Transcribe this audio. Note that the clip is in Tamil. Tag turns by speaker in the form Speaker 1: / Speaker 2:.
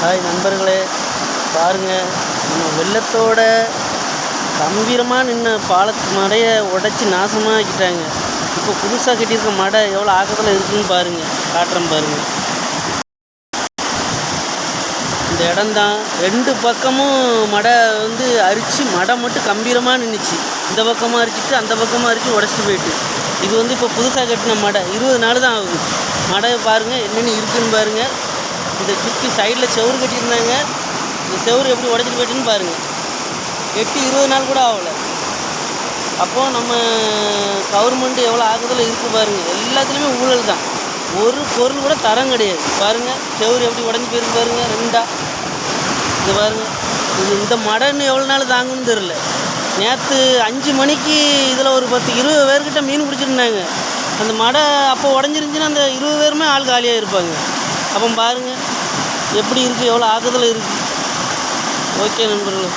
Speaker 1: ஹாய் நண்பர்களே. பாருங்கள் நம்ம வெள்ளத்தோட கம்பீரமாக நின்று பாலத்து மடையை உடச்சி நாசமாக ஆக்கிட்டாங்க இப்போ புதுசாக கட்டியிருக்க மடை எவ்வளோ ஆக்கத்தில் இருக்குதுன்னு பாருங்கள் காட்டுறேன் பாருங்கள் இந்த இடம்தான். ரெண்டு பக்கமும் மடை வந்து அரிச்சு மடை மட்டும் கம்பீரமாக நின்றுச்சு இந்த பக்கமாக அரிச்சிட்டு அந்த பக்கமாக அரிச்சு உடச்சிட்டு போயிட்டு. இது வந்து இப்போ புதுசாக கட்டின மடை. இருபது நாள் தான் ஆகுது. மடை பாருங்கள் என்னென்ன இருக்குதுன்னு பாருங்கள் இதை சுற்றி சைடில் செவரு கட்டியிருந்தாங்க. இந்த செவுரு எப்படி உடச்சிட்டு போயிட்டுன்னு பாருங்கள் எட்டு இருபது நாள் கூட ஆகலை. அப்போது நம்ம கவர்மெண்ட் எவ்வளோ ஆகுதில் இருக்குது பாருங்கள் எல்லாத்துலேயுமே ஊழல் தான். ஒரு பொருள் கூட தரம் கிடையாது. பாருங்கள் செவரு எப்படி உடஞ்சி போயிருக்கு பாருங்கள் ரெண்டா. இது பாருங்கள் இது இந்த மடன்னு எவ்வளோ நாள் தாங்குன்னு தெரில நேற்று அஞ்சு மணிக்கு இதில் ஒரு பத்து இருபது பேர்கிட்ட மீன் பிடிச்சிருந்தாங்க. அந்த மடை அப்போ உடஞ்சிருந்துச்சின்னா அந்த இருபது பேருமே ஆள் காலியாக இருப்பாங்க அப்போ பாருங்கள் எப்படி இருக்குது எவ்வளோ ஆக்கத்தில் இருக்குது ஓகே நண்பர்களே.